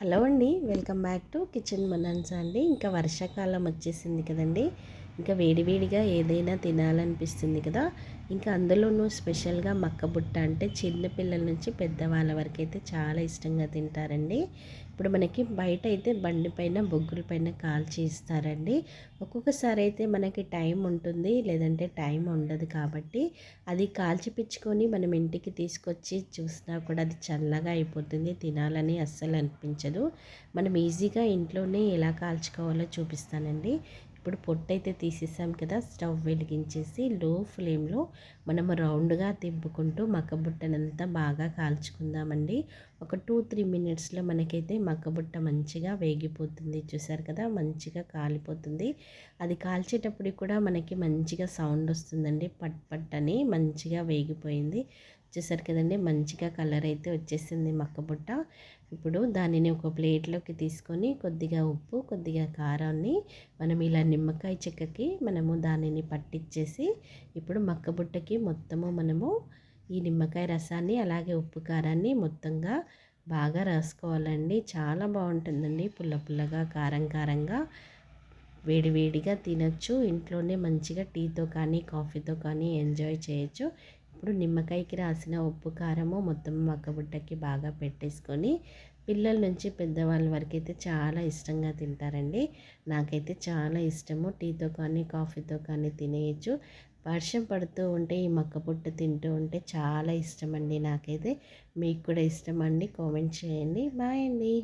Hello అండి welcome back to kitchen మనన్స్ అండి. ఇంకా వర్షాకాలం వచ్చేసింది కదండి. ఇంకా వేడివేడిగా ఏదైనా తినాలనిపిస్తుంది కదా. ఇంకా అందులోనూ స్పెషల్గా మక్క బుట్ట అంటే చిన్న పిల్లల నుంచి పెద్దవాళ్ళ వరకు అయితే చాలా ఇష్టంగా తింటారండి. ఇప్పుడు మనకి బయట అయితే బండి పైన బొగ్గుల పైన కాల్చి ఇస్తారండి. ఒక్కొక్కసారి అయితే మనకి టైం ఉంటుంది లేదంటే టైం ఉండదు కాబట్టి అది కాల్చిపించుకొని మనం ఇంటికి తీసుకొచ్చి చూసినా కూడా అది చల్లగా అయిపోతుంది తినాలని అస్సలు అనిపించదు. మనం ఈజీగా ఇంట్లోనే ఎలా కాల్చుకోవాలో చూపిస్తానండి. ఇప్పుడు పొట్టు అయితే తీసేసాం కదా స్టవ్ వెలిగించేసి లో ఫ్లేమ్లో మనము రౌండ్గా తిప్పుకుంటూ మక్కబుట్టనంతా బాగా కాల్చుకుందామండి. ఒక టూ త్రీ మినిట్స్లో మనకైతే మక్కబుట్ట మంచిగా వేగిపోతుంది. చూసారు కదా మంచిగా కాలిపోతుంది. అది కాల్చేటప్పుడు కూడా మనకి మంచిగా సౌండ్ వస్తుందండి. పట్ పట్ అని మంచిగా వేగిపోయింది. చూసారు కదండి మంచిగా కలర్ అయితే వచ్చేసింది మక్కబుట్ట ఇప్పుడు దానిని ఒక ప్లేట్లోకి తీసుకొని కొద్దిగా ఉప్పు కొద్దిగా కారాన్ని మనం ఇలా నిమ్మకాయ చెక్కకి మనము దానిని పట్టించేసి ఇప్పుడు మక్కబుట్టకి మొత్తము మనము ఈ నిమ్మకాయ రసాన్ని అలాగే ఉప్పు కారాన్ని మొత్తంగా బాగా రాసుకోవాలండి. చాలా బాగుంటుందండి. పుల్ల పుల్లగా కారం కారంగా వేడివేడిగా తినచ్చు. ఇంట్లోనే మంచిగా టీతో కానీ కాఫీతో కానీ ఎంజాయ్ చేయొచ్చు. ఇప్పుడు నిమ్మకాయకి రాసిన ఉప్పు కారము మొత్తం మక్కబుట్టకి బాగా పెట్టేసుకొని పిల్లల నుంచి పెద్దవాళ్ళ వరకు అయితే చాలా ఇష్టంగా తింటారండి. నాకైతే చాలా ఇష్టము. టీతో కానీ కాఫీతో కానీ తినేయచ్చు. వర్షం పడుతూ ఉంటే ఈ మక్క పుట్టు తింటూ ఉంటే చాలా ఇష్టం అండి నాకైతే. మీకు కూడా ఇష్టం అండి కామెంట్ చేయండి. బాయ్ అండి.